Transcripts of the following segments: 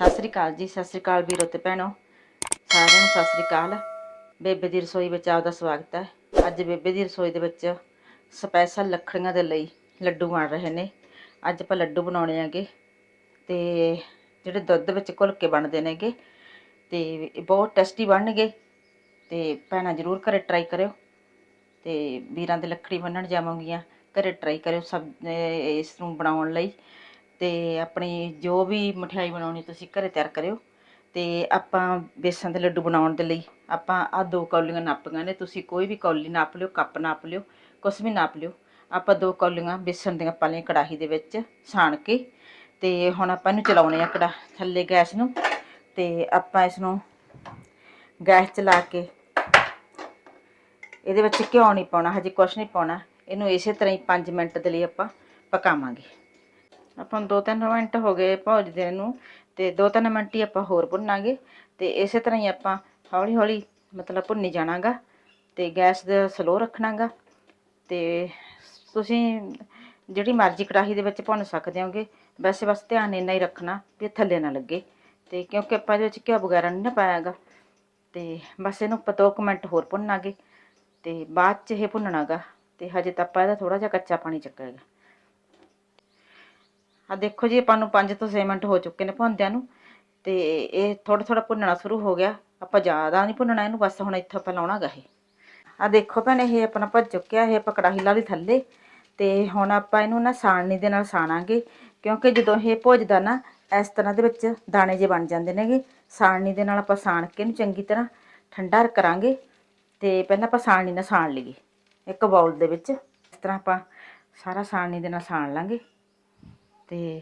ਸਤਿ ਸ੍ਰੀ ਅਕਾਲ ਜੀ, ਸਤਿ ਸ੍ਰੀ ਅਕਾਲ ਵੀਰੋ ਤੇ ਭੈਣੋ। ਸਾਰਿਆਂ ਨੂੰ ਸਤਿ ਸ੍ਰੀ ਅਕਾਲ। ਬੇਬੇ ਦੀ ਰਸੋਈ ਵਿੱਚ ਆਪਦਾ ਸਵਾਗਤ ਹੈ। ਅੱਜ ਬੇਬੇ ਦੀ ਰਸੋਈ ਦੇ ਵਿੱਚ ਸਪੈਸ਼ਲ ਲੱਖੜੀਆਂ ਦੇ ਲਈ ਲੱਡੂ ਬਣ ਰਹੇ ਨੇ। ਅੱਜ ਆਪਾਂ ਲੱਡੂ ਬਣਾਉਣੇ ਆਗੇ ਤੇ ਜਿਹੜੇ ਦੁੱਧ ਵਿੱਚ ਘੁਲ ਕੇ ਬਣਦੇ ਨੇਗੇ ਤੇ ਬਹੁਤ ਟੇਸਟੀ ਬਣਨਗੇ ਤੇ ਭੈਣਾਂ ਜ਼ਰੂਰ ਘਰੇ ਟਰਾਈ ਕਰਿਓ ਤੇ ਵੀਰਾਂ ਦੇ ਲੱਖੜੀ ਬੰਨਣ ਜਾਵਾਂਗੀਆਂ। ਘਰੇ ਟਰਾਈ ਕਰਿਓ ਸਭ ਇਸ ਨੂੰ ਬਣਾਉਣ ਲਈ। ਤੇ ਆਪਣੀ ਜੋ ਵੀ ਮਠਿਆਈ ਬਣਾਉਣੀ ਤੁਸੀਂ ਘਰੇ ਤਿਆਰ ਕਰਿਓ। ਤੇ ਆਪਾਂ ਬੇਸਣ ਦੇ ਲੱਡੂ ਬਣਾਉਣ ਦੇ ਲਈ ਆਪਾਂ ਆ ਦੋ ਕੌਲੀਆਂ ਨਾਪੀਆਂ ਨੇ, ਤੁਸੀਂ ਕੋਈ ਵੀ ਕੌਲੀ ਨਾਪ ਲਿਓ, ਕੱਪ ਨਾਪ ਲਿਓ, ਕੁਛ ਵੀ ਨਾਪ ਲਿਓ। ਆਪਾਂ ਦੋ ਕੌਲੀਆਂ ਬੇਸਣ ਦੀਆਂ ਪਾ ਲਈਆਂ ਕੜਾਹੀ ਦੇ ਵਿੱਚ ਛਾਣ ਕੇ ਤੇ ਹੁਣ ਆਪਾਂ ਇਹਨੂੰ ਚਲਾਉਣੇ ਆ ਕੜਾ ਥੱਲੇ ਗੈਸ ਨੂੰ ਤੇ ਆਪਾਂ ਇਸ ਨੂੰ ਗੈਸ ਚਲਾ ਕੇ ਇਹਦੇ ਵਿੱਚ ਘਿਓ ਨਹੀਂ ਪਾਉਣਾ, ਹਜੇ ਕੁਛ ਨਹੀਂ ਪਾਉਣਾ। ਇਹਨੂੰ ਇਸੇ ਤਰ੍ਹਾਂ ਹੀ 5 ਮਿੰਟ ਦੇ ਲਈ ਆਪਾਂ ਪਕਾਵਾਂਗੇ। ਆਪਾਂ ਨੂੰ ਦੋ ਤਿੰਨ ਮਿੰਟ ਹੋ ਗਏ ਭੁੱਜਦੇ ਨੂੰ, ਤੇ ਦੋ ਤਿੰਨ ਮਿੰਟ ਹੀ ਆਪਾਂ ਹੋਰ ਭੁੰਨਾਂਗੇ। ਤੇ ਇਸੇ ਤਰ੍ਹਾਂ ਹੀ ਆਪਾਂ ਹੌਲੀ ਹੌਲੀ ਮਤਲਬ ਭੁੰਨੀ ਜਾਣਾਗਾ ਤੇ ਗੈਸ ਦਾ ਸਲੋ ਰੱਖਣਾਗਾ। ਤੇ ਤੁਸੀਂ ਜਿਹੜੀ ਮਰਜ਼ੀ ਕੜਾਹੀ ਦੇ ਵਿੱਚ ਭੁੰਨ ਸਕਦੇ ਹੋਗੇ, ਵੈਸੇ ਬਸ ਧਿਆਨ ਇੰਨਾ ਹੀ ਰੱਖਣਾ ਵੀ ਇਹ ਥੱਲੇ ਨਾ ਲੱਗੇ। ਤੇ ਕਿਉਂਕਿ ਆਪਾਂ ਇਹਦੇ ਵਿੱਚ ਘਿਓ ਵਗੈਰਾ ਨਹੀਂ ਨਾ ਪਾਇਆਗਾ, ਤੇ ਬਸ ਇਹਨੂੰ ਆਪਾਂ ਦੋ ਕੁ ਮਿੰਟ ਹੋਰ ਭੁੰਨਾਂਗੇ, ਤੇ ਬਾਅਦ ਚ ਇਹ ਭੁੰਨਣਾਗਾ, ਤੇ ਹਜੇ ਤਾਂ ਆਪਾਂ ਇਹਦਾ ਥੋੜਾ ਜਿਹਾ ਕੱਚਾ ਪਾਣੀ ਚੱਕਾਂਗੇ। ਆ ਦੇਖੋ ਜੀ, ਆਪਾਂ ਨੂੰ 5 ਤੋਂ 6 ਮਿੰਟ ਹੋ ਚੁੱਕੇ ਨੇ ਭੁੰਨਦਿਆਂ ਨੂੰ ਤੇ ਇਹ ਥੋੜਾ ਥੋੜਾ ਭੁੰਨਣਾ ਸ਼ੁਰੂ ਹੋ ਗਿਆ। ਆਪਾਂ ਜ਼ਿਆਦਾ ਨਹੀਂ ਭੁੰਨਣਾ ਇਹਨੂੰ, ਬਸ ਹੁਣ ਇੱਥੋਂ ਆਪਾਂ ਲਾਉਣਾਗਾ ਇਹ। ਆ ਦੇਖੋ ਭੈਣੇ, ਇਹ ਆਪਣਾ ਭੱਜ ਚੁੱਕਿਆ, ਇਹ ਆਪਾਂ ਕੜਾਹੀ ਲਾ ਲਈ ਥੱਲੇ ਤੇ ਹੁਣ ਆਪਾਂ ਇਹਨੂੰ ਨਾ ਸਾਣਨੀ ਦੇ ਨਾਲ ਸਾਣਾਂਗੇ ਕਿਉਂਕਿ ਜਦੋਂ ਇਹ ਭੁੱਜਦਾ ਨਾ, ਇਸ ਤਰ੍ਹਾਂ ਦੇ ਵਿੱਚ ਦਾਣੇ ਜੇ ਬਣ ਜਾਂਦੇ ਨੇਗੇ। ਸਾਣਨੀ ਦੇ ਨਾਲ ਆਪਾਂ ਸਾਣ ਕੇ ਇਹਨੂੰ ਚੰਗੀ ਤਰ੍ਹਾਂ ਠੰਡਾ ਕਰਾਂਗੇ ਤੇ ਪਹਿਲਾਂ ਆਪਾਂ ਸਾਣਨੀ ਨਾਲ ਸਾਣ ਲਈਏ, ਇੱਕ ਬਾਉਲ ਦੇ ਵਿੱਚ। ਇਸ ਤਰ੍ਹਾਂ ਆਪਾਂ ਸਾਰਾ ਸਾਣਨੀ ਦੇ ਨਾਲ ਸਾਣ ਲਾਂਗੇ। ਤੇ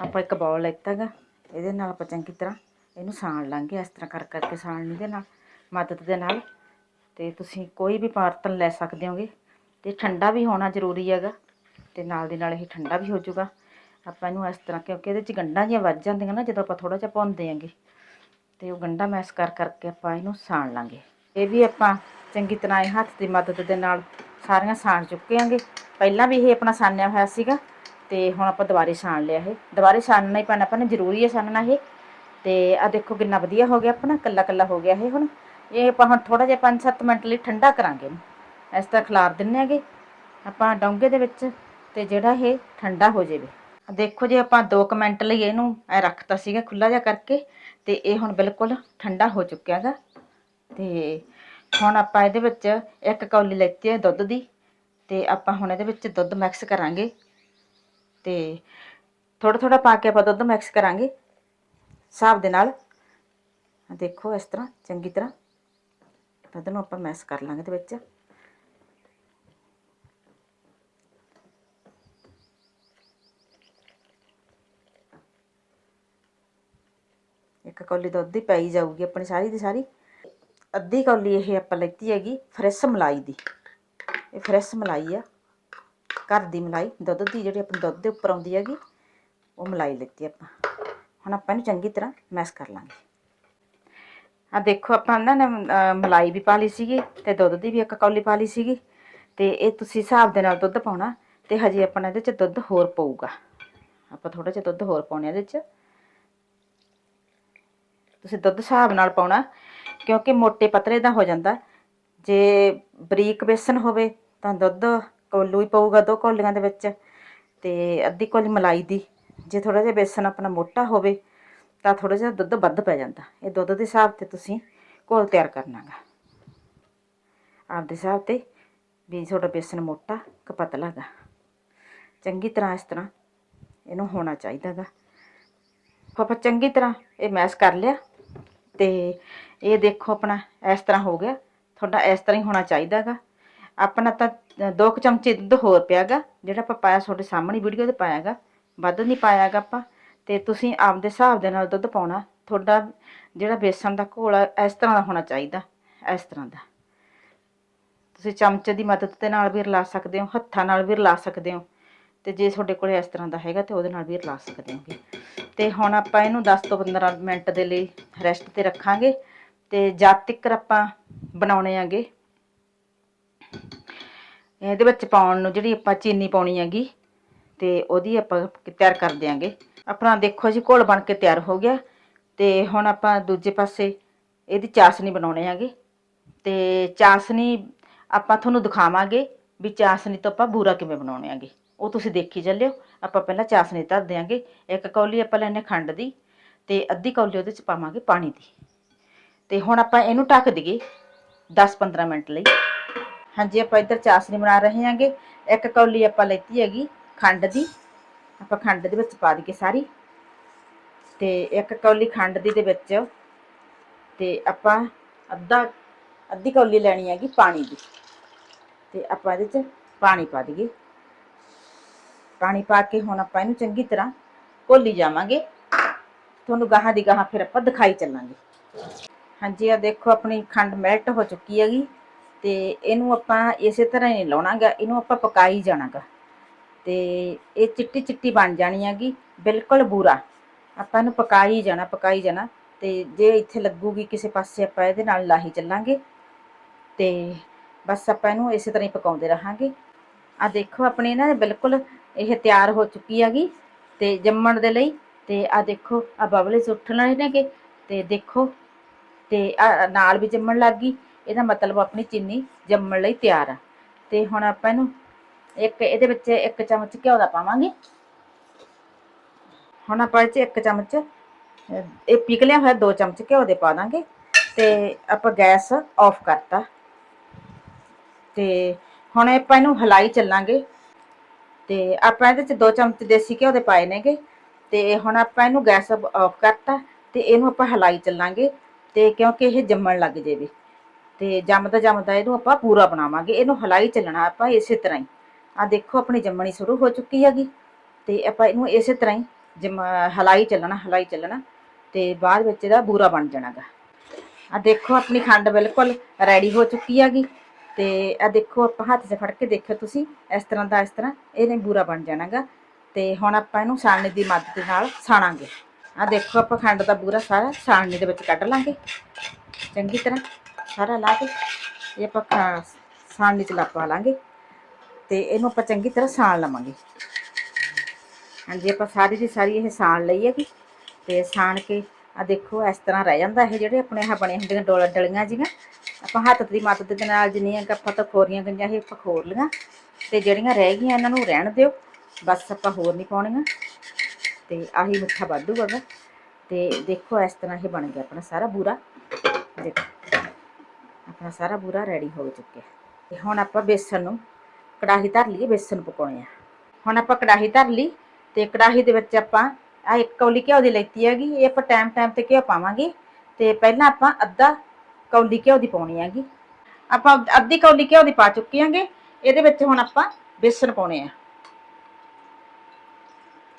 ਆਪਾਂ ਇੱਕ ਬਾਉਲ ਲੈਤਾ ਗਾ ਇਹਦੇ ਨਾਲ ਆਪਾਂ ਚੰਗੀ ਤਰ੍ਹਾਂ ਇਹਨੂੰ ਸਾਣ ਲਾਂਗੇ, ਇਸ ਤਰ੍ਹਾਂ ਕਰ ਕਰਕੇ ਸਾਣਨੀ ਦੇ ਨਾਲ, ਮਦਦ ਦੇ ਨਾਲ। ਤੇ ਤੁਸੀਂ ਕੋਈ ਵੀ ਬਰਤਨ ਲੈ ਸਕਦੇ ਹੋਗੇ ਤੇ ਠੰਡਾ ਵੀ ਹੋਣਾ ਜ਼ਰੂਰੀ ਹੈਗਾ, ਤੇ ਨਾਲ ਦੀ ਨਾਲ ਇਹ ਠੰਡਾ ਵੀ ਹੋ ਜਾਊਗਾ। ਆਪਾਂ ਇਹਨੂੰ ਇਸ ਤਰ੍ਹਾਂ, ਕਿਉਂਕਿ ਇਹਦੇ ਚ ਗੰਢਾਂ ਜਿਹੀਆਂ ਵੱਜ ਜਾਂਦੀਆਂ ਨਾ, ਜਦੋਂ ਆਪਾਂ ਥੋੜਾ ਜਿਹਾ ਭੁੰਨਦੇ ਆਂਗੇ ਤੇ ਉਹ ਗੰਢਾ ਮੈਸ ਕਰ ਕਰਕੇ ਆਪਾਂ ਇਹਨੂੰ ਸਾਣ ਲਾਂਗੇ। ਇਹ ਵੀ ਆਪਾਂ ਚੰਗੀ ਤਰ੍ਹਾਂ ਇਹ ਹੱਥ ਦੀ ਮਦਦ ਦੇ ਨਾਲ ਸਾਰੀਆਂ ਸਾਣ ਚੁੱਕੇ ਆਂਗੇ ਪਹਿਲਾਂ ਵੀ ਇਹ ਆਪਣਾ ਸਾਨਿਆ ਹੋਇਆ ਸੀਗਾ ਤੇ ਹੁਣ ਆਪਾਂ ਦੁਬਾਰੇ ਛਾਣ ਲਿਆ ਇਹ। ਦੁਬਾਰੇ ਛਾਣਨਾ ਹੀ ਪੈਣਾ ਆਪਾਂ ਨੇ, ਜ਼ਰੂਰੀ ਹੈ ਛਾਣਨਾ ਇਹ। ਤੇ ਆ ਦੇਖੋ ਕਿੰਨਾ ਵਧੀਆ ਹੋ ਗਿਆ ਆਪਣਾ ਕੱਲਾ ਕੱਲਾ ਹੋ ਗਿਆ ਇਹ ਹੁਣ। ਇਹ ਆਪਾਂ ਹੁਣ ਥੋੜਾ ਜਿਹਾ 5-7 ਮਿੰਟ ਲਈ ਠੰਡਾ ਕਰਾਂਗੇ ਇਹਨੂੰ। ਇਸ ਤਰ੍ਹਾਂ ਖਿਲਾਰ ਦਿੰਨੇ ਆਗੇ ਆਪਾਂ ਡੋਂਗੇ ਦੇ ਵਿੱਚ ਤੇ ਜਿਹੜਾ ਇਹ ਠੰਡਾ ਹੋ ਜਾਵੇ। ਦੇਖੋ ਜੇ ਆਪਾਂ 2 ਮਿੰਟ ਲਈ ਇਹਨੂੰ ਐ ਰੱਖਤਾ ਸੀਗਾ ਖੁੱਲਾ ਜਿਹਾ ਕਰਕੇ, ਤੇ ਇਹ ਹੁਣ ਬਿਲਕੁਲ ਠੰਡਾ ਹੋ ਚੁੱਕਿਆ ਹੈਗਾ। ਤੇ ਹੁਣ ਆਪਾਂ ਇਹਦੇ ਵਿੱਚ ਇੱਕ ਕੌਲੀ ਲੈਤੀ ਹੈ ਦੁੱਧ ਦੀ। ਤੇ ਆਪਾਂ ਹੁਣ ਇਹਦੇ ਵਿੱਚ ਦੁੱਧ ਮਿਕਸ ਕਰਾਂਗੇ। ਤੇ ਥੋੜਾ ਥੋੜਾ ਪਾ ਕੇ ਆਪਾਂ ਦੁੱਧ ਮਿਕਸ ਕਰਾਂਗੇ। ਹਿਸਾਬ ਦੇ ਨਾਲ। ਦੇਖੋ ਇਸ ਤਰ੍ਹਾਂ, ਚੰਗੀ ਤਰ੍ਹਾਂ। ਦੁੱਧ ਨੂੰ ਆਪਾਂ ਮਿਕਸ ਕਰ ਲਾਂਗੇ ਇਹਦੇ ਵਿੱਚ। ਇੱਕ ਕੌਲੀ ਦੁੱਧ ਦੀ ਪਾਈ ਜਾਊਗੀ ਆਪਣੀ ਸਾਰੀ ਦੀ ਸਾਰੀ। ਅੱਧੀ ਕੌਲੀ ਇਹ ਆਪਾਂ ਲੈਤੀ ਹੈਗੀ ਫਰੈਸ਼ ਮਲਾਈ ਦੀ। ਇਹ ਫਰੈਸ਼ ਮਲਾਈ ਆ। ਘਰ ਦੀ ਮਲਾਈ, ਦੁੱਧ ਦੀ ਜਿਹੜੀ ਆਪਣੀ ਦੁੱਧ ਦੇ ਉੱਪਰ ਆਉਂਦੀ ਹੈਗੀ, ਉਹ ਮਲਾਈ ਲਿੱਤੀ ਆਪਾਂ। ਹੁਣ ਆਪਾਂ ਇਹਨੂੰ ਚੰਗੀ ਤਰ੍ਹਾਂ ਮੈਸ਼ ਕਰ ਲਾਂਗੇ। ਆ ਦੇਖੋ ਆਪਾਂ ਨਾ ਮਲਾਈ ਵੀ ਪਾ ਲਈ ਸੀਗੀ ਤੇ ਦੁੱਧ ਦੀ ਵੀ ਇੱਕ ਕੌਲੀ ਪਾ ਲਈ ਸੀਗੀ। ਤੇ ਇਹ ਤੁਸੀਂ ਹਿਸਾਬ ਦੇ ਨਾਲ ਦੁੱਧ ਪਾਉਣਾ ਤੇ ਹਜੇ ਆਪਣਾ ਇਹਦੇ ਚ ਦੁੱਧ ਹੋਰ ਪਊਗਾ। ਆਪਾਂ ਥੋੜਾ ਜਿਹਾ ਦੁੱਧ ਹੋਰ ਪਾਉਣੇ ਇਹਦੇ ਚ। ਤੁਸੀਂ ਦੁੱਧ ਹਿਸਾਬ ਨਾਲ ਪਾਉਣਾ, ਕਿਉਂਕਿ ਮੋਟੇ ਪਤਲੇ ਦਾ ਹੋ ਜਾਂਦਾ। ਜੇ ਬਰੀਕ ਬੇਸਨ ਹੋਵੇ ਤਾਂ ਦੁੱਧ ਕੋਲੂ ਹੀ ਪਊਗਾ ਦੋ ਕੌਲੀਆਂ ਦੇ ਵਿੱਚ ਤੇ ਅੱਧੀ ਕੌਲੀ ਮਲਾਈ ਦੀ। ਜੇ ਥੋੜਾ ਜਿਹਾ ਬੇਸਨ ਆਪਣਾ ਮੋਟਾ ਹੋਵੇ ਤਾਂ ਥੋੜਾ ਜਿਹਾ ਦੁੱਧ ਵੱਧ ਪੈ ਜਾਂਦਾ। ਇਹ ਦੁੱਧ ਦੇ ਹਿਸਾਬ ਤੇ ਤੁਸੀਂ ਘੋਲ ਤਿਆਰ ਕਰਨਾਗਾ। ਆਪਦੇ ਹਿਸਾਬ ਤੇ ਵੀ ਤੁਹਾਡਾ ਬੇਸਨ ਮੋਟਾ ਕਿ ਪਤਲਾ ਗਾ ਚੰਗੀ ਤਰ੍ਹਾਂ ਇਸ ਤਰ੍ਹਾਂ ਇਹਨੂੰ ਹੋਣਾ ਚਾਹੀਦਾਗਾ। ਆਪਾਂ ਚੰਗੀ ਤਰ੍ਹਾਂ ਇਹ ਮੈਸ਼ ਕਰ ਲਿਆ ਤੇ ਇਹ ਦੇਖੋ ਆਪਣਾ ਇਸ ਤਰ੍ਹਾਂ ਹੋ ਗਿਆ। ਤੁਹਾਡਾ ਇਸ ਤਰ੍ਹਾਂ ਹੀ ਹੋਣਾ ਚਾਹੀਦਾਗਾ। ਆਪਣਾ ਤਾਂ ਅ, ਦੋ ਕੁ ਚਮਚੇ ਦੁੱਧ ਹੋਰ ਪਿਆਗਾ ਜਿਹੜਾ ਆਪਾਂ ਪਾਇਆ ਤੁਹਾਡੇ ਸਾਹਮਣੇ ਵੀਡੀਓ ਤੇ ਪਾਇਆਗਾ। ਵੱਧ ਨਹੀਂ ਪਾਇਆਗਾ ਆਪਾਂ। ਤੇ ਤੁਸੀਂ ਆਪਦੇ ਹਿਸਾਬ ਦੇ ਨਾਲ ਦੁੱਧ ਪਾਉਣਾ। ਤੁਹਾਡਾ ਜਿਹੜਾ ਬੇਸਣ ਦਾ ਘੋਲ ਆ ਇਸ ਤਰ੍ਹਾਂ ਦਾ ਹੋਣਾ ਚਾਹੀਦਾ। ਇਸ ਤਰ੍ਹਾਂ ਦਾ। ਤੁਸੀਂ ਚਮਚੇ ਦੀ ਮਦਦ ਦੇ ਨਾਲ ਵੀ ਰਲਾ ਸਕਦੇ ਹੋ ਹੱਥਾਂ ਨਾਲ ਵੀ ਰਲਾ ਸਕਦੇ ਹੋ। ਤੇ ਜੇ ਤੁਹਾਡੇ ਕੋਲ ਇਸ ਤਰ੍ਹਾਂ ਦਾ ਹੈਗਾ ਤੇ ਉਹਦੇ ਨਾਲ ਵੀ ਰਲਾ ਸਕਦੇ ਹੋਗੇ। ਤੇ ਹੁਣ ਆਪਾਂ ਇਹਨੂੰ 10 ਤੋਂ 15 ਮਿੰਟ ਦੇ ਲਈ ਰੈਸਟ ਤੇ ਰੱਖਾਂਗੇ। ਤੇ ਜਦ ਤੱਕ ਆਪਾਂ ਬਣਾਉਣੇ ਆਗੇ ਇਹਦੇ ਵਿੱਚ ਪਾਉਣ ਨੂੰ ਜਿਹੜੀ ਆਪਾਂ ਚੀਨੀ ਪਾਉਣੀ ਹੈਗੀ, ਤੇ ਉਹਦੀ ਆਪਾਂ ਤਿਆਰ ਕਰ ਦਿਆਂਗੇ। ਆਪਣਾ ਦੇਖੋ ਜੀ, ਘੋਲ ਬਣ ਕੇ ਤਿਆਰ ਹੋ ਗਿਆ। ਤੇ ਹੁਣ ਆਪਾਂ ਦੂਜੇ ਪਾਸੇ ਇਹਦੀ ਚਾਸਨੀ ਬਣਾਉਣੇ ਹੈਗੇ। ਤੇ ਚਾਸਨੀ ਆਪਾਂ ਤੁਹਾਨੂੰ ਦਿਖਾਵਾਂਗੇ ਵੀ ਚਾਸਨੀ ਤੋਂ ਆਪਾਂ ਬੂਰਾ ਕਿਵੇਂ ਬਣਾਉਣੇ ਹੈਗੇ। ਉਹ ਤੁਸੀਂ ਦੇਖੀ ਚੱਲਿਓ, ਆਪਾਂ ਪਹਿਲਾਂ ਚਾਸਨੀ ਧਰ ਦਿਆਂਗੇ। ਇੱਕ ਕੌਲੀ ਆਪਾਂ ਲੈਣੇ ਖੰਡ ਦੀ, ਤੇ ਅੱਧੀ ਕੌਲੀ ਉਹਦੇ ਚ ਪਾਵਾਂਗੇ ਪਾਣੀ ਦੀ। ਤੇ ਹੁਣ ਆਪਾਂ ਇਹਨੂੰ ਢੱਕ ਦਈਏ 10-15 ਮਿੰਟ ਲਈ। ਹਾਂਜੀ, ਆਪਾਂ ਇੱਧਰ ਚਾਸਨੀ ਬਣਾ ਰਹੇ ਹਾਂਗੇ। ਇੱਕ ਕੌਲੀ ਆਪਾਂ ਲੈਤੀ ਹੈਗੀ ਖੰਡ ਦੀ। ਆਪਾਂ ਖੰਡ ਦੇ ਵਿੱਚ ਪਾ ਦਈਏ ਸਾਰੀ। ਤੇ ਇੱਕ ਕੌਲੀ ਖੰਡ ਦੀ ਦੇ ਵਿੱਚ ਤੇ ਆਪਾਂ ਅੱਧਾ, ਅੱਧੀ ਕੌਲੀ ਲੈਣੀ ਹੈਗੀ ਪਾਣੀ ਦੀ। ਤੇ ਆਪਾਂ ਇਹਦੇ ਚ ਪਾਣੀ ਪਾ ਦਈਏ। ਪਾਣੀ ਪਾ ਕੇ ਹੁਣ ਆਪਾਂ ਇਹਨੂੰ ਚੰਗੀ ਤਰ੍ਹਾਂ ਘੋਲੀ ਜਾਵਾਂਗੇ। ਤੁਹਾਨੂੰ ਗਾਹਾਂ ਦੀ ਗਾਹਾਂ ਫਿਰ ਆਪਾਂ ਦਿਖਾਈ ਚੱਲਾਂਗੇ। ਹਾਂਜੀ ਆ ਦੇਖੋ ਆਪਣੀ ਖੰਡ ਮੈਲਟ ਹੋ ਚੁੱਕੀ ਹੈਗੀ। ਤੇ ਇਹਨੂੰ ਆਪਾਂ ਇਸੇ ਤਰ੍ਹਾਂ ਹੀ ਨਹੀਂ ਲਾਉਣਾਗਾ, ਇਹਨੂੰ ਆਪਾਂ ਪਕਾਈ ਜਾਣਾਗਾ। ਤੇ ਇਹ ਚਿੱਟੀ ਚਿੱਟੀ ਬਣ ਜਾਣੀ ਹੈਗੀ, ਬਿਲਕੁਲ ਬੂਰਾ। ਆਪਾਂ ਇਹਨੂੰ ਪਕਾਈ ਜਾਣਾ ਪਕਾਈ ਜਾਣਾ, ਤੇ ਜੇ ਇੱਥੇ ਲੱਗੂਗੀ ਕਿਸੇ ਪਾਸੇ ਆਪਾਂ ਇਹਦੇ ਨਾਲ ਲਾਹੀ ਚੱਲਾਂਗੇ। ਤੇ ਬਸ ਆਪਾਂ ਇਹਨੂੰ ਇਸੇ ਤਰ੍ਹਾਂ ਹੀ ਪਕਾਉਂਦੇ ਰਹਾਂਗੇ। ਆ ਦੇਖੋ, ਆਪਣੇ ਨਾ ਬਿਲਕੁਲ ਇਹ ਤਿਆਰ ਹੋ ਚੁੱਕੀ ਹੈਗੀ, ਤੇ ਜੰਮਣ ਦੇ ਲਈ। ਤੇ ਆ ਦੇਖੋ, ਆ ਬਬਲੇ ਉੱਠਣ ਵਾਲੇ ਨੇਗੇ, ਤੇ ਦੇਖੋ, ਤੇ ਆ ਨਾਲ ਵੀ ਜੰਮਣ ਲੱਗ ਗਈ। ਇਹਦਾ ਮਤਲਬ ਆਪਣੀ ਚੀਨੀ ਜੰਮਣ ਲਈ ਤਿਆਰ ਆ। ਤੇ ਹੁਣ ਆਪਾਂ ਇਹਨੂੰ ਇੱਕ ਇਹਦੇ ਵਿੱਚ ਇੱਕ ਚਮਚ ਘਿਓ ਦਾ ਪਾਵਾਂਗੇ। ਹੁਣ ਆਪਾਂ ਇਹ 'ਚ ਇੱਕ ਚਮਚ, ਇਹ ਪਿਘਲਿਆ ਹੋਇਆ ਦੋ ਚਮਚ ਘਿਓ ਦੇ ਪਾ ਦਾਂਗੇ। ਤੇ ਆਪਾਂ ਗੈਸ ਆਫ ਕਰਤਾ। ਤੇ ਹੁਣ ਆਪਾਂ ਇਹਨੂੰ ਹਲਾਈ ਚੱਲਾਂਗੇ। ਤੇ ਆਪਾਂ ਇਹਦੇ ਚ ਦੋ ਚਮਚ ਦੇਸੀ ਘਿਓ ਦੇ ਪਾਏ ਨੇਗੇ। ਤੇ ਹੁਣ ਆਪਾਂ ਇਹਨੂੰ ਗੈਸ ਆਫ ਕਰਤਾ। ਤੇ ਇਹਨੂੰ ਆਪਾਂ ਹਲਾਈ ਚੱਲਾਂਗੇ। ਤੇ ਕਿਉਂਕਿ ਇਹ ਜੰਮਣ ਲੱਗ ਜਾਵੇ। ਤੇ ਜੰਮਦਾ ਜੰਮਦਾ ਇਹਨੂੰ ਆਪਾਂ ਪੂਰਾ ਬਣਾਵਾਂਗੇ। ਇਹਨੂੰ ਹਲਾਈ ਚੱਲਣਾ ਆਪਾਂ ਇਸੇ ਤਰ੍ਹਾਂ ਹੀ। ਆ ਦੇਖੋ, ਆਪਣੀ ਜੰਮਣੀ ਸ਼ੁਰੂ ਹੋ ਚੁੱਕੀ ਹੈਗੀ। ਤੇ ਆਪਾਂ ਇਹਨੂੰ ਇਸੇ ਤਰ੍ਹਾਂ ਹੀ ਜਮ, ਹਲਾਈ ਚੱਲਣਾ ਹਲਾਈ ਚੱਲਣਾ ਤੇ ਬਾਅਦ ਵਿੱਚ ਇਹਦਾ ਬੂਰਾ ਬਣ ਜਾਣਾਗਾ। ਆ ਦੇਖੋ, ਆਪਣੀ ਖੰਡ ਬਿਲਕੁਲ ਰੈਡੀ ਹੋ ਚੁੱਕੀ ਹੈਗੀ। ਤੇ ਆ ਦੇਖੋ, ਆਪਾਂ ਹੱਥ 'ਚ ਫੜ ਕੇ ਦੇਖਿਓ ਤੁਸੀਂ, ਇਸ ਤਰ੍ਹਾਂ ਦਾ ਇਸ ਤਰ੍ਹਾਂ ਇਹਨੇ ਬੂਰਾ ਬਣ ਜਾਣਾਗਾ। ਤੇ ਹੁਣ ਆਪਾਂ ਇਹਨੂੰ ਛਾਣਨੀ ਦੀ ਮਦਦ ਨਾਲ ਸਾਣਾਂਗੇ ਆ ਦੇਖੋ, ਆਪਾਂ ਖੰਡ ਦਾ ਬੂਰਾ ਸਾਰਾ ਛਾਣਨੀ ਦੇ ਵਿੱਚ ਕੱਢ ਲਾਂਗੇ। ਚੰਗੀ ਤਰ੍ਹਾਂ। ਸਾਰਾ ਲਾ ਕੇ ਇਹ ਆਪਾਂ ਖਾ- ਛਾਣਨੀ 'ਚ ਲਾ ਲਾਂਗੇ ਤੇ ਇਹਨੂੰ ਆਪਾਂ ਚੰਗੀ ਤਰ੍ਹਾਂ ਸਾਣ ਲਵਾਂਗੇ। ਹਾਂਜੀ, ਆਪਾਂ ਸਾਰੀ ਦੀ ਸਾਰੀ ਇਹ ਸਾਣ ਲਈ ਹੈਗੀ ਤੇ ਛਾਣ ਕੇ ਆ ਦੇਖੋ ਇਸ ਤਰ੍ਹਾਂ ਰਹਿ ਜਾਂਦਾ ਇਹ ਜਿਹੜੇ ਆਪਣੇ ਆਹ ਬਣੇ ਹੁੰਦੀਆਂ ਡੋਲਾ ਡਲੀਆਂ ਜੀਆਂ ਆਪਾਂ ਹੱਥ ਦੀ ਮਦਦ ਦੇ ਨਾਲ ਜਿੰਨੀਆਂ ਆਪਾਂ ਤਾਂ ਖੋਰੀਆਂ ਗਈਆਂ ਇਹ ਆਪਾਂ ਖੋਰ ਲੀਆਂ ਤੇ ਜਿਹੜੀਆਂ ਰਹਿ ਗਈਆਂ ਇਹਨਾਂ ਨੂੰ ਰਹਿਣ ਦਿਓ, ਬਸ ਆਪਾਂ ਹੋਰ ਨਹੀਂ ਪਾਉਣੀਆਂ ਤੇ ਆਹੀ ਮਿੱਠਾ ਵਾਧੂ ਹੈਗਾ ਤੇ ਦੇਖੋ ਇਸ ਤਰ੍ਹਾਂ ਇਹ ਬਣ ਗਿਆ ਆਪਣਾ ਸਾਰਾ ਬੂਰਾ ਦੇਖੋ। ਆਪਣਾ ਸਾਰਾ ਬੁਰਾ ਰੈਡੀ ਹੋ ਚੁੱਕਿਆ ਤੇ ਹੁਣ ਆਪਾਂ ਬੇਸਨ ਨੂੰ ਕੜਾਹੀ ਧਰ ਲਈਏ ਬੇਸਨ ਪਕਾਉਣੇ ਆ। ਹੁਣ ਆਪਾਂ ਕੜਾਹੀ ਧਰ ਲਈ ਤੇ ਕੜਾਹੀ ਦੇ ਵਿੱਚ ਆਪਾਂ ਆ ਇੱਕ ਕੌਲੀ ਘਿਓ ਦੀ ਲੈਤੀ ਹੈਗੀ, ਇਹ ਆਪਾਂ ਟਾਈਮ ਟਾਈਮ ਤੇ ਘਿਓ ਪਾਵਾਂਗੇ। ਤੇ ਪਹਿਲਾਂ ਆਪਾਂ ਅੱਧਾ ਕੌਲੀ ਘਿਓ ਦੀ ਪਾਉਣੀ ਹੈਗੀ। ਆਪਾਂ ਅੱਧੀ ਕੌਲੀ ਘਿਓ ਦੀ ਪਾ ਚੁੱਕੇ ਹਾਂਗੇ। ਇਹਦੇ ਵਿੱਚ ਹੁਣ ਆਪਾਂ ਬੇਸਨ ਪਾਉਣੇ ਆ।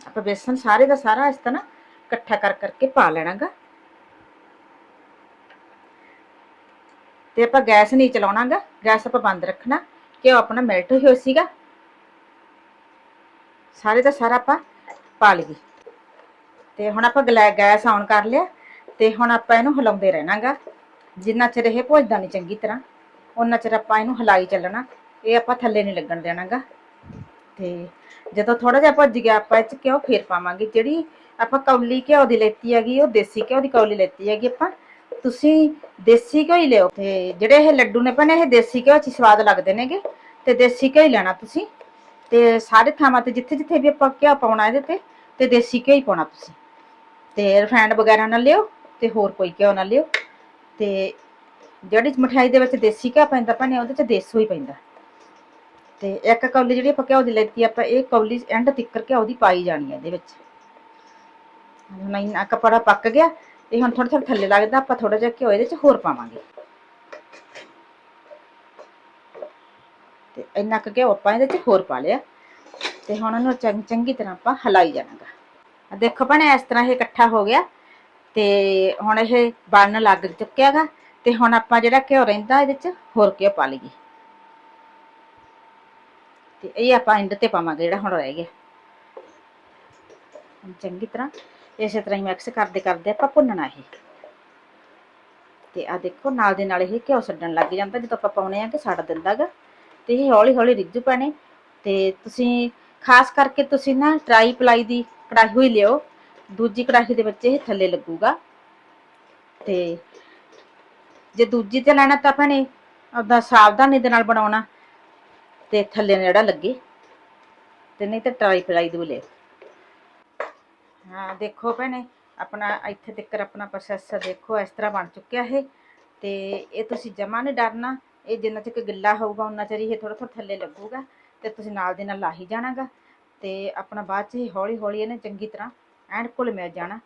ਆਪਾਂ ਬੇਸਨ ਸਾਰੇ ਦਾ ਸਾਰਾ ਇਸ ਤਰ੍ਹਾਂ ਇਕੱਠਾ ਕਰ ਕਰਕੇ ਪਾ ਲੈਣਾਗਾ। ਤੇ ਆਪਾਂ ਗੈਸ ਨਹੀਂ ਚਲਾਉਣਾਗਾ, ਗੈਸ ਆਪਾਂ ਬੰਦ ਰੱਖਣਾ, ਘਿਓ ਆਪਣਾ ਮੈਲਟ ਹੋਇਆ ਸੀਗਾ। ਸਾਰੇ ਦਾ ਸਾਰਾ ਆਪਾਂ ਪਾ ਲਈਏ ਤੇ ਹੁਣ ਆਪਾਂ ਗੈਸ ਆਨ ਕਰ ਲਿਆ, ਤੇ ਹੁਣ ਆਪਾਂ ਇਹਨੂੰ ਹਿਲਾਉਂਦੇ ਰਹਿਣਾਗਾ। ਜਿੰਨਾ ਚਿਰ ਇਹ ਭੁੱਜਦਾ ਨਹੀਂ ਚੰਗੀ ਤਰ੍ਹਾਂ ਉਹਨਾਂ ਚਿਰ ਆਪਾਂ ਇਹਨੂੰ ਹਿਲਾਈ ਚੱਲਣਾ, ਇਹ ਆਪਾਂ ਥੱਲੇ ਨਹੀਂ ਲੱਗਣ ਦੇਣਾਗਾ। ਤੇ ਜਦੋਂ ਥੋੜਾ ਜਿਹਾ ਭੁੱਜ ਗਿਆ ਆਪਾਂ ਇਹ ਚ ਘਿਓ ਫੇਰ ਪਾਵਾਂਗੇ। ਜਿਹੜੀ ਆਪਾਂ ਕੌਲੀ ਘਿਓ ਦੀ ਲੈਤੀ ਹੈਗੀ, ਉਹ ਦੇਸੀ ਘਿਓ ਦੀ ਕੌਲੀ ਲੈਤੀ ਹੈਗੀ ਆਪਾਂ ਤੁਸੀਂ ਦੇਸੀ ਘਿਓ ਹੀ ਲਿਓ ਤੇ ਜਿਹੜੇ ਇਹ ਲੱਡੂ ਨੇ ਭੈਣੇ, ਇਹ ਦੇਸੀ ਘਿਓ ਚ ਹੀ ਸਵਾਦ ਲੱਗਦੇ ਨੇਗੇ ਤੇ ਦੇਸੀ ਘਿਓ ਹੀ ਲੈਣਾ ਤੁਸੀਂ। ਤੇ ਸਾਰੇ ਥਾਵਾਂ ਤੇ ਜਿੱਥੇ ਜਿੱਥੇ ਵੀ ਆਪਾਂ ਘਿਓ ਪਾਉਣਾ ਇਹਦੇ ਤੇ ਤੇ ਦੇਸੀ ਘਿਓ ਹੀ ਪਾਉਣਾ ਤੁਸੀਂ। ਤੇ ਰਿਫਾਈਂਡ ਵਗੈਰਾ ਨਾ ਲਿਓ ਤੇ ਹੋਰ ਕੋਈ ਘਿਓ ਨਾ ਲਿਓ। ਤੇ ਜਿਹੜੀ ਮਠਿਆਈ ਦੇ ਵਿੱਚ ਦੇਸੀ ਘਿਓ ਪੈਂਦਾ ਭੈਣੇ, ਉਹਦੇ ਚ ਦੇਸੋ ਹੀ ਪੈਂਦਾ। ਤੇ ਇੱਕ ਕੌਲੀ ਜਿਹੜੀ ਆਪਾਂ ਘਿਓ ਦੀ ਲੈਤੀ, ਆਪਾਂ ਇਹ ਕੌਲੀ ਐਂਡ ਤਿੱਕਰ ਘਿਓ ਦੀ ਪਾਈ ਜਾਣੀ ਹੈ ਇਹਦੇ ਵਿੱਚ। ਹੁਣ ਇੰਨਾ ਕਪੜਾ ਪੱਕ ਗਿਆ ਇਹ ਹੁਣ ਥੋੜਾ ਥੋੜਾ ਥੱਲੇ ਲੱਗਦਾ, ਆਪਾਂ ਥੋੜਾ ਜਿਹਾ ਘਿਓ ਇਹਦੇ ਚ ਹੋਰ ਪਾਵਾਂਗੇ। ਤੇ ਇੰਨਾ ਕੁ ਘਿਓ ਆਪਾਂ ਇਹਦੇ ਚ ਹੋਰ ਪਾ ਲਿਆ। ਤੇ ਹੁਣ ਇਹਨੂੰ ਚੰਗੀ ਤਰ੍ਹਾਂ ਆਪਾਂ ਹਲਾਈ ਜਾਣਾਗਾ। ਦੇਖੋ ਭੈਣੇ, ਇਸ ਤਰ੍ਹਾਂ ਇਹ ਇਕੱਠਾ ਹੋ ਗਿਆ। ਤੇ ਹੁਣ ਇਹ ਬਣਨ ਲੱਗ ਚੁੱਕਿਆਗਾ। ਤੇ ਹੁਣ ਆਪਾਂ ਜਿਹੜਾ ਘਿਓ ਰਹਿੰਦਾ ਇਹਦੇ ਚ ਹੋਰ ਘਿਓ ਪਾ ਲਈਏ। ਤੇ ਇਹ ਆਪਾਂ ਐਂਡ ਤੇ ਪਾਵਾਂਗੇ ਜਿਹੜਾ ਹੁਣ ਰਹਿ ਗਿਆ। ਚੰਗੀ ਤਰ੍ਹਾਂ ਇਸੇ ਤਰ੍ਹਾਂ ਹੀ ਮਿਕਸ ਕਰਦੇ ਕਰਦੇ ਆਪਾਂ ਭੁੰਨਣਾ ਇਹ। ਤੇ ਆ ਦੇਖੋ, ਨਾਲ ਦੇ ਨਾਲ ਇਹ ਘਿਓ ਛੱਡਣ ਲੱਗ ਜਾਂਦਾ, ਜਦੋਂ ਆਪਾਂ ਪਾਉਣੇ ਆ ਕਿ ਛੱਡ ਦਿੰਦਾਗਾ। ਤੇ ਇਹ ਹੌਲੀ ਹੌਲੀ ਰਿੱਝੂ ਪੈਣੇ। ਤੇ ਤੁਸੀਂ, ਖਾਸ ਕਰਕੇ ਤੁਸੀਂ ਨਾ ਟਰਾਈ ਪਲਾਈ ਦੀ ਕੜਾਹੀ ਹੋਈ ਲਿਓ। ਦੂਜੀ ਕੜਾਹੀ ਦੇ ਵਿੱਚ ਇਹ ਥੱਲੇ ਲੱਗੂਗਾ। ਤੇ ਜੇ ਦੂਜੀ ਤੇ ਲੈਣਾ ਤਾਂ ਭੈਣੇ ਆਪਦਾ ਸਾਵਧਾਨੀ ਦੇ ਨਾਲ ਬਣਾਉਣਾ। ਤੇ ਥੱਲੇ ਨਾ ਜਿਹੜਾ ਲੱਗੇ। ਤੇ ਨਹੀਂ ਤਾਂ ਟਰਾਈ ਪਲਾਈ ਦੂ ਲੈ ਹਾਂ, ਦੇਖੋ ਭੈਣੇ, ਆਪਣਾ ਇੱਥੇ ਤੱਕ ਆਪਣਾ ਪ੍ਰੋਸੈਸ ਦੇਖੋ, ਇਸ ਤਰ੍ਹਾਂ ਬਣ ਚੁੱਕਿਆ ਇਹ। ਤੇ ਇਹ ਤੁਸੀਂ ਜਮਾ ਨਹੀਂ ਡਰਨਾ, ਇਹ ਜਿੰਨਾ ਚਿਰ ਗਿੱਲਾ ਹੋਊਗਾ ਉਨਾ ਚਿਰ ਇਹ ਥੋੜਾ ਥੋੜਾ ਥੱਲੇ ਲੱਗੂਗਾ ਤੇ ਤੁਸੀਂ ਨਾਲ ਦੇ ਨਾਲ ਲਾਹੀ ਜਾਣਾਗਾ। ਤੇ ਆਪਣਾ ਬਾਅਦ ਚ ਹੌਲੀ ਹੌਲੀ ਇਹਨੇ ਚੰਗੀ ਤਰ੍ਹਾਂ ਐਂਡ ਘੁਲ ਮਿਲ ਜਾਣਾ।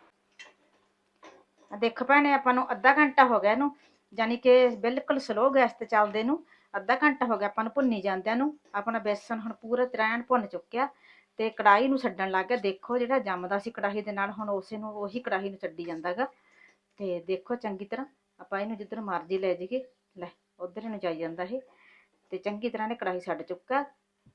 ਆ ਦੇਖੋ ਭੈਣੇ, ਆਪਾਂ ਨੂੰ ਅੱਧਾ ਘੰਟਾ ਹੋ ਗਿਆ ਇਹਨੂੰ ਯਾਨੀ ਕਿ ਬਿਲਕੁਲ ਸਲੋ ਗੈਸ ਤੇ ਚੱਲਦੇ ਨੂੰ, ਅੱਧਾ ਘੰਟਾ ਹੋ ਗਿਆ ਆਪਾਂ ਨੂੰ ਭੁੰਨੀ ਜਾਂਦਿਆਂ ਨੂੰ। ਆਪਣਾ ਬੇਸਨ ਹੁਣ ਪੂਰਾ ਤਰ੍ਹਾਂ ਐਨ ਭੁੰਨ ਚੁੱਕਿਆ। ਤੇ ਕੜਾਈ ਨੂੰ ਛੱਡਣ ਲੱਗ ਗਿਆ ਦੇਖੋ ਜਿਹੜਾ ਜੰਮਦਾ ਸੀ ਕੜਾਹੀ ਦੇ ਨਾਲ, ਹੁਣ ਉਸੇ ਨੂੰ ਉਹੀ ਕੜਾਹੀ ਨੂੰ ਛੱਡੀ ਜਾਂਦਾਗਾ ਤੇ ਦੇਖੋ ਚੰਗੀ ਤਰ੍ਹਾਂ, ਆਪਾਂ ਇਹਨੂੰ ਜਿੱਧਰ ਮਰਜ਼ੀ ਲੈ ਜਾਈਏ। ਲੈ, ਉਧਰ ਇਹਨੂੰ ਜਾਈ ਜਾਂਦਾ ਇਹ। ਤੇ ਚੰਗੀ ਤਰ੍ਹਾਂ ਨੇ ਕੜਾਹੀ ਛੱਡ ਚੁੱਕਾ।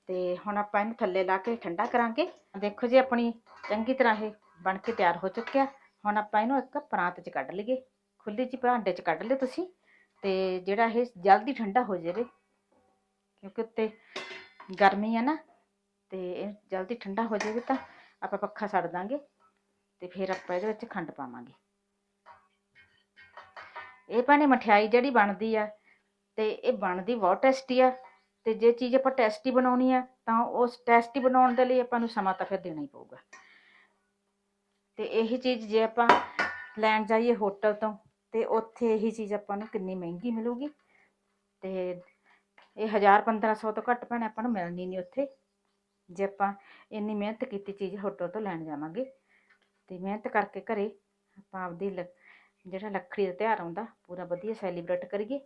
ਤੇ ਹੁਣ ਆਪਾਂ ਇਹਨੂੰ ਥੱਲੇ ਲਾ ਕੇ ਠੰਡਾ ਕਰਾਂਗੇ। ਦੇਖੋ ਜੀ, ਆਪਣੀ ਚੰਗੀ ਤਰ੍ਹਾਂ ਇਹ ਬਣ ਕੇ ਤਿਆਰ ਹੋ ਚੁੱਕਿਆ। ਹੁਣ ਆਪਾਂ ਇਹਨੂੰ ਇੱਕ ਪਰਾਤ 'ਚ ਕੱਢ ਲਈਏ। ਖੁੱਲੀ ਜਿਹੀ ਭਾਂਡੇ 'ਚ ਕੱਢ ਲਿਓ ਤੁਸੀਂ। ਤੇ ਜਿਹੜਾ ਇਹ ਜਲਦੀ ਠੰਡਾ ਹੋ ਜਾਵੇ, ਕਿਉਂਕਿ ਉੱਤੇ ਗਰਮੀ ਆ ਨਾ ਤੇ ਇਹ ਜਲਦੀ ਠੰਡਾ ਹੋ ਜਾਵੇ ਤਾਂ ਆਪਾਂ ਪੱਖਾ ਛੱਡ ਦਾਂਗੇ ਤੇ ਫਿਰ ਆਪਾਂ ਇਹਦੇ ਵਿੱਚ ਖੰਡ ਪਾਵਾਂਗੇ। ਇਹ ਭਾਣੇ ਮਠਿਆਈ ਜਿਹੜੀ ਬਣਦੀ ਆ ਤੇ ਇਹ ਬਣਦੀ ਬਹੁਤ ਟੇਸਟੀ ਆ ਤੇ ਜੇ ਚੀਜ਼ ਆਪਾਂ ਟੇਸਟੀ ਬਣਾਉਣੀ ਆ ਤਾਂ ਉਸ ਟੇਸਟੀ ਬਣਾਉਣ ਦੇ ਲਈ ਆਪਾਂ ਨੂੰ ਸਮਾਂ ਤਾਂ ਫਿਰ ਦੇਣਾ ਹੀ ਪਊਗਾ। ਤੇ ਇਹੀ ਚੀਜ਼ ਜੇ ਆਪਾਂ ਲੈਣ ਜਾਈਏ ਹੋਟਲ ਤੋਂ ਤੇ ਉੱਥੇ ਇਹੀ ਚੀਜ਼ ਆਪਾਂ ਨੂੰ ਕਿੰਨੀ ਮਹਿੰਗੀ ਮਿਲੂਗੀ ਤੇ ਇਹ 1000 1500 ਤੋਂ ਘੱਟ ਭੈਣੇ ਆਪਾਂ ਨੂੰ ਮਿਲਣੀ ਨਹੀਂ ਉੱਥੇ। ਜੇ ਆਪਾਂ ਇੰਨੀ ਮਿਹਨਤ ਕੀਤੀ ਚੀਜ਼ ਹੋਟਲ ਤੋਂ ਲੈਣ ਜਾਵਾਂਗੇ, ਤੇ ਮਿਹਨਤ ਕਰਕੇ ਘਰੇ ਆਪਾਂ ਆਪਦੀ ਲ- ਜਿਹੜਾ ਲੱਖੜੀ ਦਾ ਤਿਉਹਾਰ ਆਉਂਦਾ, ਪੂਰਾ ਵਧੀਆ ਸੈਲੀਬ੍ਰੇਟ ਕਰੀਏ।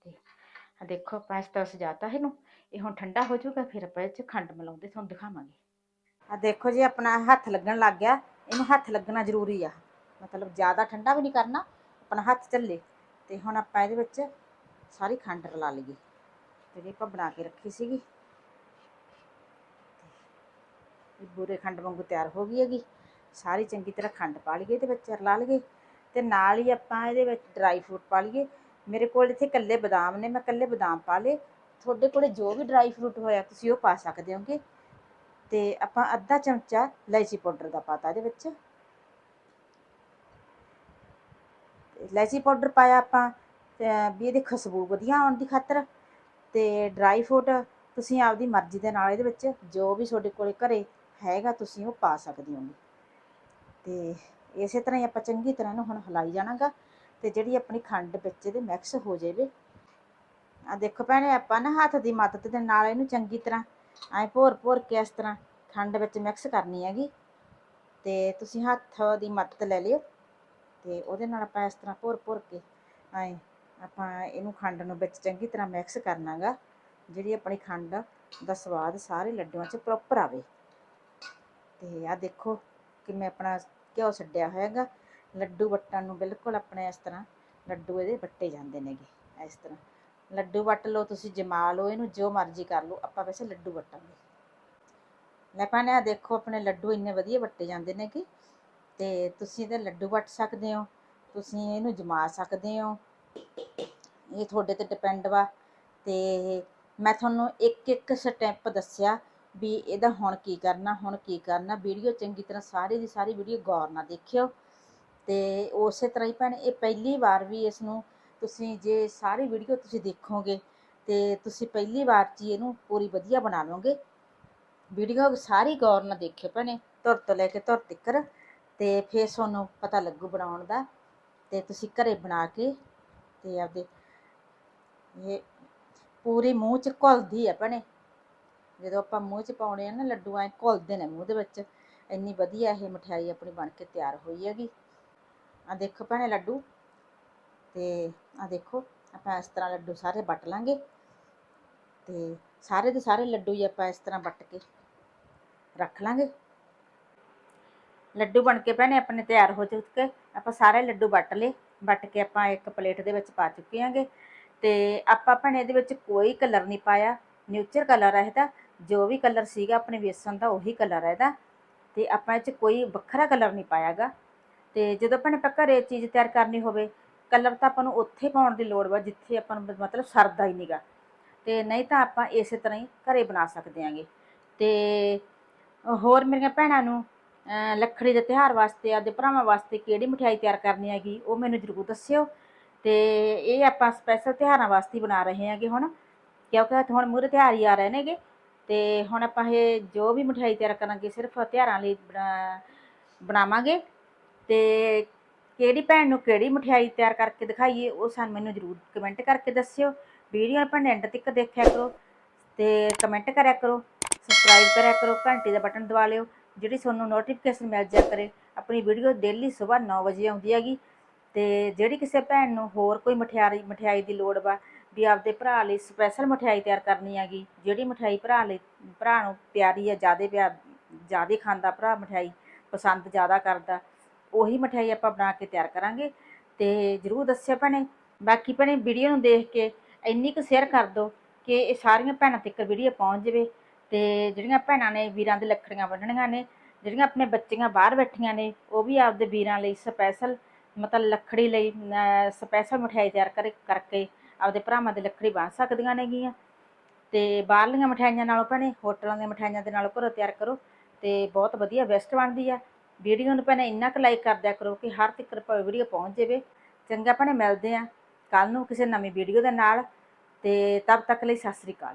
ਤੇ ਆ ਦੇਖੋ ਆਪਾਂ ਇਸ ਤਰ੍ਹਾਂ ਸਜਾਤਾ ਇਹਨੂੰ, ਇਹ ਹੁਣ ਠੰਡਾ ਹੋ ਜਾਊਗਾ, ਫਿਰ ਆਪਾਂ ਇਹ 'ਚ ਖੰਡ ਮਿਲਾਉਂਦੇ, ਤੁਹਾਨੂੰ ਦਿਖਾਵਾਂਗੇ। ਆ ਦੇਖੋ ਜੀ, ਆਪਣਾ ਹੱਥ ਲੱਗਣ ਲੱਗ ਗਿਆ, ਇਹਨੂੰ ਹੱਥ ਲੱਗਣਾ ਜ਼ਰੂਰੀ ਆ। ਮਤਲਬ ਜ਼ਿਆਦਾ ਠੰਡਾ ਵੀ ਨਹੀਂ ਕਰਨਾ, ਆਪਣਾ ਹੱਥ ਚੱਲੇ। ਤੇ ਹੁਣ ਆਪਾਂ ਇਹਦੇ ਵਿੱਚ ਸਾਰੀ ਖੰਡ ਰਲਾ ਲਈਏ। ਜਿਹੜੀ ਆਪਾਂ ਬਣਾ ਕੇ ਰੱਖੀ ਸੀਗੀ ਇਹ ਬੂਰੇ ਖੰਡ ਵਾਂਗੂ ਤਿਆਰ ਹੋ ਗਈ ਹੈਗੀ। ਸਾਰੀ ਚੰਗੀ ਤਰ੍ਹਾਂ ਖੰਡ ਪਾ ਲਈਏ ਤੇ ਵਿੱਚ ਰਲਾ ਲਈਏ ਤੇ ਨਾਲ ਹੀ ਆਪਾਂ ਇਹਦੇ ਵਿੱਚ ਡਰਾਈ ਫਰੂਟ ਪਾ ਲਈਏ। ਮੇਰੇ ਕੋਲ ਇੱਥੇ ਕੱਲੇ ਬਦਾਮ ਨੇ, ਮੈਂ ਕੱਲੇ ਬਦਾਮ ਪਾ ਲਏ। ਤੁਹਾਡੇ ਕੋਲੇ ਜੋ ਵੀ ਡਰਾਈ ਫਰੂਟ ਹੋਇਆ ਤੁਸੀਂ ਉਹ ਪਾ ਸਕਦੇ ਹੋਗੇ। ਤੇ ਆਪਾਂ ਅੱਧਾ ਚਮਚਾ ਇਲਾਇਚੀ ਪਾਊਡਰ ਦਾ ਪਾਤਾ ਇਹਦੇ ਵਿੱਚ। ਤੇ ਇਲਾਇਚੀ ਪਾਊਡਰ ਪਾਇਆ ਆਪਾਂ, ਤੇ ਵੀ ਇਹਦੀ ਖੁਸ਼ਬੂ ਵਧੀਆ ਆਉਣ ਦੀ ਖਾਤਰ। ਤੇ ਡਰਾਈ ਫਰੂਟ ਤੁਸੀਂ ਆਪਦੀ ਮਰਜ਼ੀ ਦੇ ਨਾਲ ਇਹਦੇ ਵਿੱਚ ਜੋ ਵੀ ਤੁਹਾਡੇ ਕੋਲੇ ਘਰੇ ਹੈਗਾ, ਤੁਸੀਂ ਉਹ ਪਾ ਸਕਦੇ ਹੋ। ਤੇ ਇਸੇ ਤਰ੍ਹਾਂ ਹੀ ਆਪਾਂ ਚੰਗੀ ਤਰ੍ਹਾਂ ਇਹਨੂੰ ਹੁਣ ਹਿਲਾਈ ਜਾਣਾਗਾ ਤੇ ਜਿਹੜੀ ਆਪਣੀ ਖੰਡ ਵਿੱਚ ਇਹਦੇ ਮਿਕਸ ਹੋ ਜਾਵੇ। ਆ ਦੇਖੋ ਭੈਣੇ, ਆਪਾਂ ਨਾ ਹੱਥ ਦੀ ਮਦਦ ਦੇ ਨਾਲ ਇਹਨੂੰ ਚੰਗੀ ਤਰ੍ਹਾਂ ਐ ਭੋਰ ਭੋਰ ਕੇ ਇਸ ਤਰ੍ਹਾਂ ਖੰਡ ਵਿੱਚ ਮਿਕਸ ਕਰਨੀ ਹੈਗੀ। ਤੇ ਤੁਸੀਂ ਹੱਥ ਦੀ ਮਦਦ ਲੈ ਲਿਓ ਤੇ ਉਹਦੇ ਨਾਲ ਆਪਾਂ ਇਸ ਤਰ੍ਹਾਂ ਭੋਰ ਭੋਰ ਕੇ ਐ ਆਪਾਂ ਇਹਨੂੰ ਖੰਡ ਨੂੰ ਵਿੱਚ ਚੰਗੀ ਤਰ੍ਹਾਂ ਮਿਕਸ ਕਰਨਾਗਾ। ਜਿਹੜੀ ਆਪਣੀ ਖੰਡ ਦਾ ਸਵਾਦ ਸਾਰੇ ਲੱਡੂਆਂ 'ਚ ਪ੍ਰੋਪਰ ਆਵੇ। ਤੇ ਆ ਦੇਖੋ ਮੈਂ ਆਪਣਾ ਘਿਓ ਛੱਡਿਆ ਹੋਇਆਗਾ। ਲੱਡੂ ਵੱਟਣ ਨੂੰ ਬਿਲਕੁਲ ਆਪਣੇ ਇਸ ਤਰ੍ਹਾਂ ਲੱਡੂ ਇਹਦੇ ਵੱਟੇ ਜਾਂਦੇ ਨੇਗੇ, ਇਸ ਤਰ੍ਹਾਂ। ਲੱਡੂ ਵੱਟ ਲਓ, ਤੁਸੀਂ ਜਮਾ ਲਓ, ਇਹਨੂੰ ਜੋ ਮਰਜ਼ੀ ਕਰ ਲਓ, ਆਪਾਂ ਵੈਸੇ ਲੱਡੂ ਵੱਟਾਂਗੇ। ਲੈ ਪਾਣੇ ਆ ਦੇਖੋ ਆਪਣੇ ਲੱਡੂ ਇੰਨੇ ਵਧੀਆ ਵੱਟੇ ਜਾਂਦੇ ਨੇ ਕਿ ਤੇ ਤੁਸੀਂ ਇਹਦੇ ਲੱਡੂ ਵੱਟ ਸਕਦੇ ਹੋ, ਤੁਸੀਂ ਇਹਨੂੰ ਜਮਾ ਸਕਦੇ ਹੋ। ਇਹ ਤੁਹਾਡੇ ਤੇ ਡਿਪੈਂਡ ਵਾ ਤੇ ਮੈਂ ਤੁਹਾਨੂੰ ਇੱਕ ਇੱਕ ਸਟੈਪ ਦੱਸਿਆ ਵੀ ਇਹਦਾ ਹੁਣ ਕੀ ਕਰਨਾ, ਹੁਣ ਕੀ ਕਰਨਾ, ਵੀਡੀਓ ਚੰਗੀ ਤਰ੍ਹਾਂ ਸਾਰੀ ਦੀ ਸਾਰੀ ਵੀਡੀਓ ਗੌਰ ਨਾਲ ਦੇਖਿਓ। ਤੇ ਉਸੇ ਤਰ੍ਹਾਂ ਹੀ ਭੈਣ, ਇਹ ਪਹਿਲੀ ਵਾਰ ਵੀ ਇਸ ਨੂੰ ਤੁਸੀਂ ਜੇ ਸਾਰੀ ਵੀਡੀਓ ਤੁਸੀਂ ਦੇਖੋਗੇ, ਤੇ ਤੁਸੀਂ ਪਹਿਲੀ ਵਾਰ 'ਚ ਹੀ ਇਹਨੂੰ ਪੂਰੀ ਵਧੀਆ ਬਣਾ ਲਓਗੇ। ਵੀਡੀਓ ਸਾਰੀ ਗੌਰ ਨਾਲ ਦੇਖਿਓ ਭੈਣੇ, ਧੁਰ ਤੋਂ ਲੈ ਕੇ ਧੁਰ ਤੱਕਰ, ਤੇ ਫਿਰ ਤੁਹਾਨੂੰ ਪਤਾ ਲੱਗੂ ਬਣਾਉਣ ਦਾ। ਤੇ ਤੁਸੀਂ ਘਰੇ ਬਣਾ ਕੇ, ਤੇ ਆਪਦੇ ਇਹ ਪੂਰੀ ਮੂੰਹ 'ਚ ਘੁਲਦੀ ਆ ਭੈਣੇ। ਜਦੋਂ ਆਪਾਂ ਮੂੰਹ 'ਚ ਪਾਉਣੇ ਆ ਨਾ, ਲੱਡੂ ਐ ਘੁਲਦੇ ਨੇ ਮੂੰਹ ਦੇ ਵਿੱਚ। ਇੰਨੀ ਵਧੀਆ ਇਹ ਮਠਿਆਈ ਆਪਣੀ ਬਣ ਕੇ ਤਿਆਰ ਹੋਈ ਹੈਗੀ। ਆ ਦੇਖੋ ਭੈਣੇ ਲੱਡੂ। ਤੇ ਆ ਦੇਖੋ, ਆਪਾਂ ਇਸ ਤਰ੍ਹਾਂ ਲੱਡੂ ਸਾਰੇ ਵੱਟ ਲਾਂਗੇ। ਤੇ ਸਾਰੇ ਦੇ ਸਾਰੇ ਲੱਡੂ ਹੀ ਆਪਾਂ ਇਸ ਤਰ੍ਹਾਂ ਵੱਟ ਕੇ ਰੱਖ ਲਾਂਗੇ। ਲੱਡੂ ਬਣ ਕੇ ਭੈਣੇ ਆਪਣੇ ਤਿਆਰ ਹੋ ਚੁੱਕੇ। ਆਪਾਂ ਸਾਰੇ ਲੱਡੂ ਵੱਟ ਲਏ। ਵੱਟ ਕੇ ਆਪਾਂ ਇੱਕ ਪਲੇਟ ਦੇ ਵਿੱਚ ਪਾ ਚੁੱਕੇ ਆਂਗੇ ਤੇ ਆਪਾਂ ਭੈਣੇ ਇਹਦੇ ਵਿੱਚ ਕੋਈ ਕਲਰ ਨਹੀਂ ਪਾਇਆ। ਨਿਊਚਰ ਕਲਰ ਹੈ ਇਹਦਾ। ਜੋ ਵੀ ਕਲਰ ਸੀਗਾ ਆਪਣੇ ਵੇਸਣ ਦਾ ਉਹੀ ਕਲਰ ਹੈ ਇਹਦਾ। ਤੇ ਆਪਾਂ ਇਹ 'ਚ ਕੋਈ ਵੱਖਰਾ ਕਲਰ ਨਹੀਂ ਪਾਇਆਗਾ। ਤੇ ਜਦੋਂ ਭੈਣੇ ਆਪਾਂ ਘਰੇ ਚੀਜ਼ ਤਿਆਰ ਕਰਨੀ ਹੋਵੇ, ਕਲਰ ਤਾਂ ਆਪਾਂ ਨੂੰ ਉੱਥੇ ਪਾਉਣ ਦੀ ਲੋੜ ਵਾ ਜਿੱਥੇ ਆਪਾਂ ਨੂੰ ਮਤਲਬ ਸਰਦਾ ਹੀ ਨਹੀਂਗਾ ਤੇ ਨਹੀਂ ਤਾਂ ਆਪਾਂ ਇਸੇ ਤਰ੍ਹਾਂ ਹੀ ਘਰੇ ਬਣਾ ਸਕਦੇ ਆਂਗੇ। ਤੇ ਹੋਰ ਮੇਰੀਆਂ ਭੈਣਾਂ ਨੂੰ ਅਮ ਲੱਖੜੀ ਦੇ ਤਿਉਹਾਰ ਵਾਸਤੇ, ਆਪਦੇ ਭਰਾਵਾਂ ਵਾਸਤੇ ਕਿਹੜੀ ਮਠਿਆਈ ਤਿਆਰ ਕਰਨੀ ਹੈਗੀ, ਉਹ ਮੈਨੂੰ ਜ਼ਰੂਰ ਦੱਸਿਓ। ਤੇ ਇਹ ਆਪਾਂ ਸਪੈਸ਼ਲ ਤਿਉਹਾਰਾਂ ਵਾਸਤੇ ਬਣਾ ਰਹੇ ਹਾਂਗੇ ਹੁਣ। ਕਿਉਂਕਿ ਹੁਣ ਮੂਹਰੇ ਤਿਉਹਾਰ ਹੀ ਆ ਰਹੇ ਨੇਗੇ। ਤੇ ਹੁਣ ਆਪਾਂ ਇਹ ਜੋ ਵੀ ਮਠਿਆਈ ਤਿਆਰ ਕਰਾਂਗੇ ਸਿਰਫ ਤਿਉਹਾਰਾਂ ਲਈ ਬਣਾ- ਬਣਾਵਾਂਗੇ। ਤੇ ਕਿਹੜੀ ਭੈਣ ਨੂੰ ਕਿਹੜੀ ਮਠਿਆਈ ਤਿਆਰ ਕਰਕੇ ਦਿਖਾਈਏ, ਉਹ ਸਾਨੂੰ ਮੈਨੂੰ ਜ਼ਰੂਰ ਕਮੈਂਟ ਕਰਕੇ ਦੱਸਿਓ। ਵੀਡੀਓ ਆਪਾਂ ਭੈਣ ਐਂਡ ਤੱਕ ਦੇਖਿਆ ਕਰੋ ਤੇ ਕਮੈਂਟ ਕਰਿਆ ਕਰੋ ਸਬਸਕ੍ਰਾਈਬ ਕਰਿਆ ਕਰੋ, ਘੰਟੀ ਦਾ ਬਟਨ ਦਬਾ ਲਿਓ, ਜਿਹੜੀ ਤੁਹਾਨੂੰ ਨੋਟੀਫਿਕੇਸ਼ਨ ਮਿਲ ਜਾ ਕਰੇ। ਆਪਣੀ ਵੀਡੀਓ ਡੇਲੀ ਸਵੇਰ 9 ਵਜੇ ਆਉਂਦੀ ਹੈਗੀ ਤੇ ਜਿਹੜੀ ਕਿਸੇ ਭੈਣ ਨੂੰ ਹੋਰ ਕੋਈ ਮਠਿਆਈ ਮਠਿਆਈ ਦੀ ਲੋੜ ਵਾ ਵੀ ਆਪਦੇ ਭਰਾ ਲਈ ਸਪੈਸ਼ਲ ਮਠਿਆਈ ਤਿਆਰ ਕਰਨੀ ਹੈਗੀ। ਜਿਹੜੀ ਮਠਿਆਈ ਭਰਾ ਲਈ, ਭਰਾ ਨੂੰ ਪਿਆਰੀ ਆ ਜਿਆਦੇ ਪਿਆਰ ਜਿਆਦੇ ਖਾਂਦਾ ਭਰਾ ਮਠਿਆਈ ਪਸੰਦ ਜ਼ਿਆਦਾ ਕਰਦਾ, ਉਹੀ ਮਠਿਆਈ ਆਪਾਂ ਬਣਾ ਕੇ ਤਿਆਰ ਕਰਾਂਗੇ। ਤੇ ਜਰੂਰ ਦੱਸਿਆ ਭੈਣੇ। ਬਾਕੀ ਭੈਣੇ ਵੀਡੀਓ ਨੂੰ ਦੇਖ ਕੇ ਇੰਨੀ ਕੁ ਸ਼ੇਅਰ ਕਰ ਦਿਓ ਕਿ ਇਹ ਸਾਰੀਆਂ ਭੈਣਾਂ ਤੱਕ ਵੀਡੀਓ ਪਹੁੰਚ ਜਾਵੇ ਤੇ ਜਿਹੜੀਆਂ ਭੈਣਾਂ ਨੇ ਵੀਰਾਂ ਦੇ ਲੱਖੜੀਆਂ ਬੰਨਣੀਆਂ ਨੇ, ਜਿਹੜੀਆਂ ਆਪਣੇ ਬੱਚੀਆਂ ਬਾਹਰ ਬੈਠੀਆਂ ਨੇ, ਉਹ ਵੀ ਆਪਦੇ ਵੀਰਾਂ ਲਈ ਸਪੈਸ਼ਲ ਮਤਲਬ ਲੱਖੜੀ ਲਈ ਸਪੈਸ਼ਲ ਮਠਿਆਈ ਤਿਆਰ ਕਰ, ਕਰਕੇ ਆਪਦੇ ਭਰਾਵਾਂ ਦੇ ਲੱਕੜੀ ਬੰਨ ਸਕਦੀਆਂ ਨੇਗੀਆਂ। ਤੇ ਬਾਹਰਲੀਆਂ ਮਠਿਆਈਆਂ ਨਾਲੋਂ ਭੈਣੇ, ਹੋਟਲਾਂ ਦੀਆਂ ਮਠਿਆਈਆਂ ਦੇ ਨਾਲੋਂ ਘਰੋਂ ਤਿਆਰ ਕਰੋ ਤੇ ਬਹੁਤ ਵਧੀਆ ਬੈਸਟ ਬਣਦੀ ਆ। ਵੀਡੀਓ ਨੂੰ ਭੈਣੇ ਇੰਨਾ ਕੁ ਲਾਈਕ ਕਰ ਦਿਆ ਕਰੋ ਕਿ ਹਰ ਤੱਕ ਵੀਡੀਓ ਪਹੁੰਚ ਜਾਵੇ। ਚੰਗਾ ਭੈਣੇ, ਮਿਲਦੇ ਆ। ਕੱਲ ਨੂੰ ਕਿਸੇ ਨਵੀਂ ਵੀਡੀਓ ਦੇ ਨਾਲ। ਤੇ ਤਦ ਤੱਕ ਲਈ ਸਤਿ ਸ੍ਰੀ ਅਕਾਲ।